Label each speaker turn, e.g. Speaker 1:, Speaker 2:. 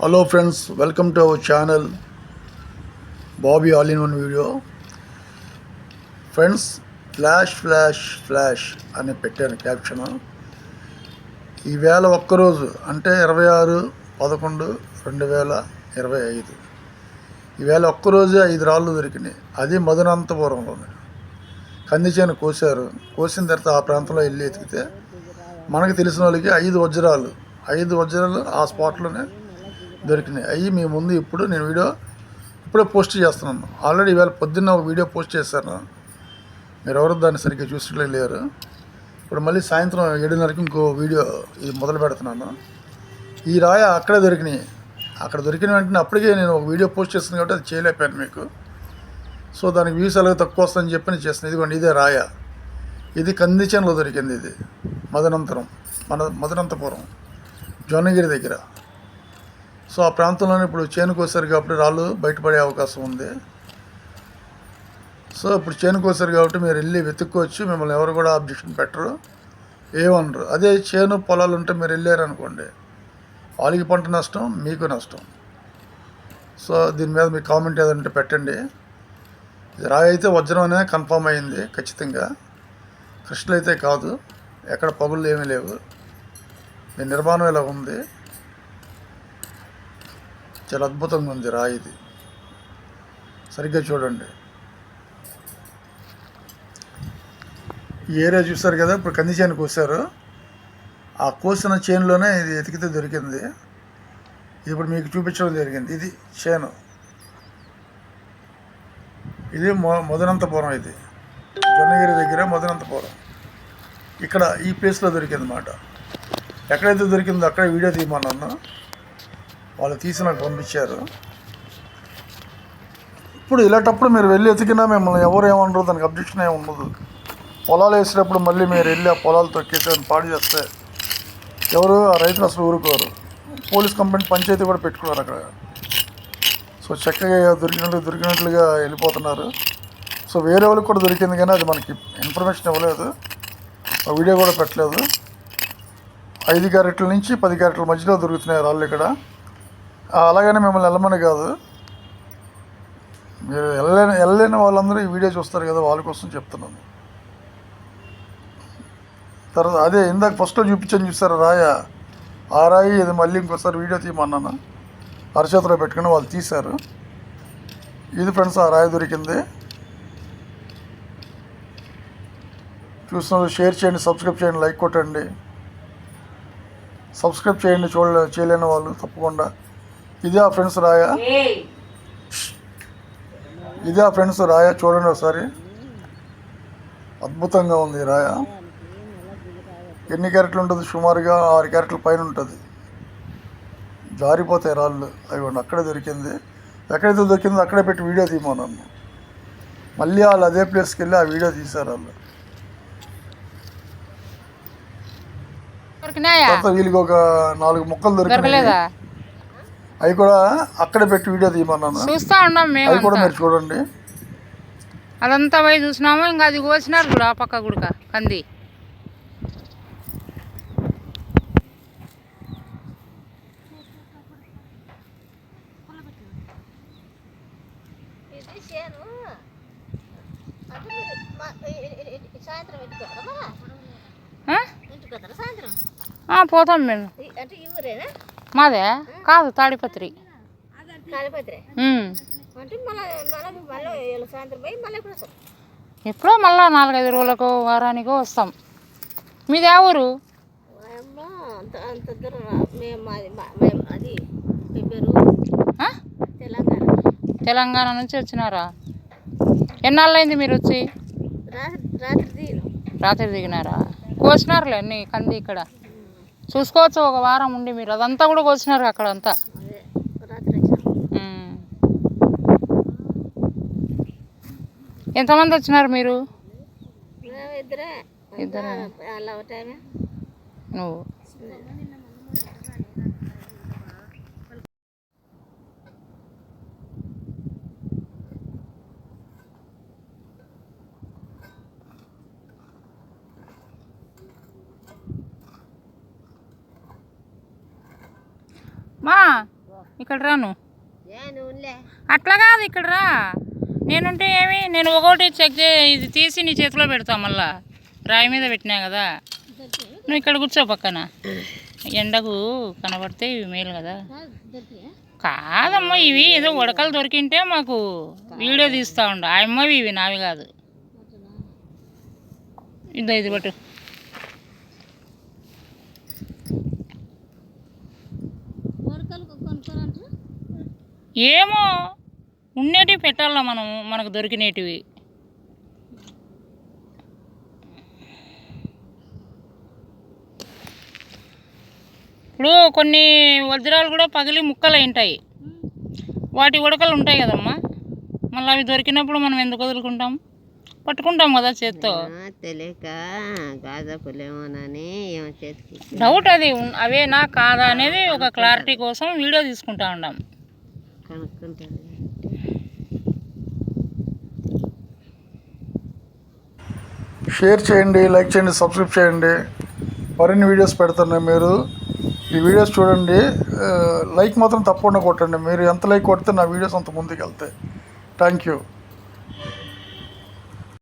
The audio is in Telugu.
Speaker 1: Hello friends welcome to our channel Bobby all in one video friends flash flash flash అని పెట్టాను క్యాప్షన్ ఈవేళ ఒక్కరోజు అంటే ఇరవై ఆరు పదకొండు రెండు వేల ఇరవై ఐదు. ఈవేళ ఒక్కరోజే ఐదు రాళ్ళు దొరికినాయి. అది మధునంతపురంలోనే కందిచేను కోసారు కోసిన తర్వాత ఆ ప్రాంతంలో వెళ్ళి ఎతికితే మనకు తెలిసిన వాళ్ళకి ఐదు వజ్రాలు ఐదు వజ్రాలు ఆ స్పాట్లోనే దొరికినాయి. అవి మీ ముందు ఇప్పుడు నేను వీడియో ఇప్పుడే పోస్ట్ చేస్తున్నాను. ఆల్రెడీ ఇవాళ పొద్దున్న ఒక వీడియో పోస్ట్ చేశాను. మీరు ఎవరు దాన్ని సరిగ్గా చూసినట్లే లేరు. ఇప్పుడు మళ్ళీ సాయంత్రం ఏడున్నరకి ఇంకో వీడియో ఇది మొదలు పెడుతున్నాను. ఈ రాయ అక్కడే దొరికినాయి. అక్కడ దొరికిన వెంటనే అప్పటికే నేను ఒక వీడియో పోస్ట్ చేస్తాను కాబట్టి అది చేయలేకపోయాను మీకు. సో దానికి వ్యూస్ అలాగే తక్కువ వస్తుందని చెప్పి నేను చేస్తాను ఇదిగోండి ఇదే రాయ. ఇది కందిచంలో దొరికింది ఇది. మదనంతరం మన మదనంతపురం జొన్నగిరి దగ్గర. సో ఆ ప్రాంతంలోనే ఇప్పుడు చేను కోసారు కాబట్టి రాళ్ళు బయటపడే అవకాశం ఉంది. సో ఇప్పుడు చేను కోసారు కాబట్టి మీరు వెళ్ళి వెతుక్కోవచ్చు మిమ్మల్ని ఎవరు కూడా అబ్జెక్షన్ పెట్టరు. ఏమనరు. అదే చేను పొలాలు ఉంటే మీరు వెళ్ళారు అనుకోండి వాళ్ళకి పంట నష్టం మీకు నష్టం. సో దీని మీద మీ కామెంట్ ఏదంటే పెట్టండి. ఇది రాయి అయితే వజ్రం అనే కన్ఫామ్ అయింది ఖచ్చితంగా. కృష్ణలు అయితే కాదు ఎక్కడ పగుళ్ళు ఏమీ లేవు. దీని నిర్మాణం ఇలా ఉంది. చాలా అద్భుతంగా ఉంది రాయి ఇది. సరిగ్గా చూడండి. ఈ ఏరియా చూస్తారు కదా? ఇప్పుడు కంది చేను కోసారు. ఆ కోసిన చేనులోనే ఇది ఎతికితే దొరికింది. ఇప్పుడు మీకు చూపించడం జరిగింది. ఇది చేను. ఇది మొ మొదనంతపురం ఇది. జొన్నగిరి దగ్గర మొదనంతపురం. ఇక్కడ ఈ ప్లేస్లో దొరికింది అన్నమాట ఎక్కడైతే దొరికిందో అక్కడే వీడియో తీయమన్నాను. వాళ్ళు తీసి నాకు పంపించారు. ఇప్పుడు ఇలాంటప్పుడు మీరు వెళ్ళి ఎతికినా మిమ్మల్ని ఎవరు ఏమనరు దానికి అబ్జెక్షన్ ఏమి ఉండదు. పొలాలు వేసినప్పుడు మళ్ళీ మీరు వెళ్ళి ఆ పొలాలు తొక్కేసి పాడు చేస్తే ఎవరు? ఆ రైతులు అసలు ఊరుకోరు. పోలీస్ కంప్లైంట్ పంచాయతీ కూడా పెట్టుకున్నారు అక్కడ. సో చక్కగా దొరికినట్లు దొరికినట్లుగా వెళ్ళిపోతున్నారు. సో వేరే వాళ్ళకి కూడా దొరికింది కానీ అది మనకి ఇన్ఫర్మేషన్ ఇవ్వలేదు. ఆ వీడియో కూడా పెట్టలేదు. ఐదు క్యారెట్ల నుంచి పది క్యారెట్ల మధ్యలో దొరుకుతున్నాయి రాళ్ళు ఇక్కడ. అలాగని మిమ్మల్ని వెళ్ళమని కాదు. మీరు వెళ్ళలేని వెళ్ళలేని వాళ్ళందరూ ఈ వీడియో చూస్తారు కదా వాళ్ళ కోసం చెప్తున్నాను. తర్వాత అదే ఇందాక ఫస్ట్లో చూపించాను చూసారు రాయ? ఆ రాయి ఇది మళ్ళీ ఇంకోసారి వీడియో తీయమన్నాను? అరచేతిలో పెట్టుకుని వాళ్ళు తీశారు. ఇది ఫ్రెండ్స్ ఆ రాయి దొరికింది. చూసిన షేర్ చేయండి సబ్స్క్రైబ్ చేయండి లైక్ కొట్టండి. సబ్స్క్రైబ్ చేయండి చూడ చేయలేని వాళ్ళు తప్పకుండా. ఇదే ఆ ఫ్రెండ్స్ రాయ? ఇదే ఆ ఫ్రెండ్స్ రాయ? చూడండి ఒకసారి. అద్భుతంగా ఉంది రాయ. ఎన్ని క్యారెట్లు ఉంటుంది సుమారుగా? ఆరు క్యారెట్ల పైన ఉంటుంది. జారిపోతాయి రాళ్ళు. అవి అక్కడే దొరికింది. ఎక్కడైతే దొరికిందో అక్కడే పెట్టి వీడియో తీయమన్నాను మళ్ళీ వాళ్ళు అదే ప్లేస్కి వెళ్ళి ఆ వీడియో తీశారు వాళ్ళు. వీళ్ళకి ఒక నాలుగు ముక్కలు దొరికినాయి. అవి కూడా అక్కడే పెట్టి వీడియో తీయమన్నాను.
Speaker 2: చూస్తా ఉన్నాం మేము
Speaker 1: అవి కూడా మీరు చూడండి.
Speaker 2: అదంతా పోయి చూసినాము ఇంకా అది కోసినారు కూడా ఆ పక్క గుడక కంది.
Speaker 3: సాయంత్రం.
Speaker 2: పోతాం మేము. మాదే? కాదు తాడిపత్రి.
Speaker 3: ఎప్పుడు
Speaker 2: మళ్ళా నాలుగైదు రోజులకు వారానికో వస్తాం. మీది ఏ ఊరు?
Speaker 3: తెలంగాణ.
Speaker 2: తెలంగాణ నుంచి వచ్చినారా? ఎన్నాళ్ళైంది మీరు వచ్చి?
Speaker 3: రాత్రి
Speaker 2: దిగినారా? కోసినారులే అన్ని కంది ఇక్కడ? చూసుకోవచ్చు ఒక వారం ఉండి మీరు. అదంతా కూడా కోసినారు అక్కడ అంతా. ఎంతమంది వచ్చినారు మీరు?
Speaker 3: ఇద్దరే
Speaker 2: నువ్వు. మా ఇక్కడ రాను అట్లా కాదు ఇక్కడ రా. నేనుంటే ఏమి నేను ఒకటి చెక్ చే ఇది తీసి నీ చేతిలో పెడతా మళ్ళా. రాయి మీద పెట్టినా కదా. నువ్వు ఇక్కడ కూర్చో పక్కన. ఎండకు కనబడితే ఇవి మేలు కదా. కాదమ్మా ఇవి ఏదో ఉడకలు దొరికింటే మాకు వీడియో తీస్తూ ఉండు. ఆయమ్మవి అమ్మవి ఇవి నావి కాదు. ఇది ఇది పట్టు. ఏమో ఉండేటివి పెట్టాలా మనం మనకు దొరికినేటివి. ఇప్పుడు కొన్ని వజ్రాలు కూడా పగిలి ముక్కలు ఉంటాయి వాటి ఉడకలు ఉంటాయి కదమ్మా. మళ్ళీ అవి దొరికినప్పుడు మనం ఎందుకు వదులుకుంటాం? పట్టుకుంటాం కదా చేత్తో.
Speaker 3: తెలియక
Speaker 2: డౌట్ అది ఉన్- అవేనా కాదా అనేది ఒక క్లారిటీ కోసం వీడియో తీసుకుంటా ఉన్నాం
Speaker 3: కనుక్కుంటుంది
Speaker 1: షేర్ చేయండి లైక్ చేయండి సబ్స్క్రైబ్ చేయండి. మరిన్ని వీడియోస్ పెడుతున్నాయి మీరు. ఈ వీడియోస్ చూడండి లైక్ మాత్రం తప్పకుండా కొట్టండి. మీరు ఎంత లైక్ కొడితే నా వీడియోస్ అంత ముందుకు వెళ్తాయి థ్యాంక్ యూ